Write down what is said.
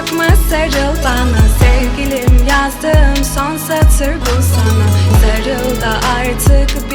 korkma sarıl bana? Sevgilim yazdığım son satır bu sana. Sarıl da artık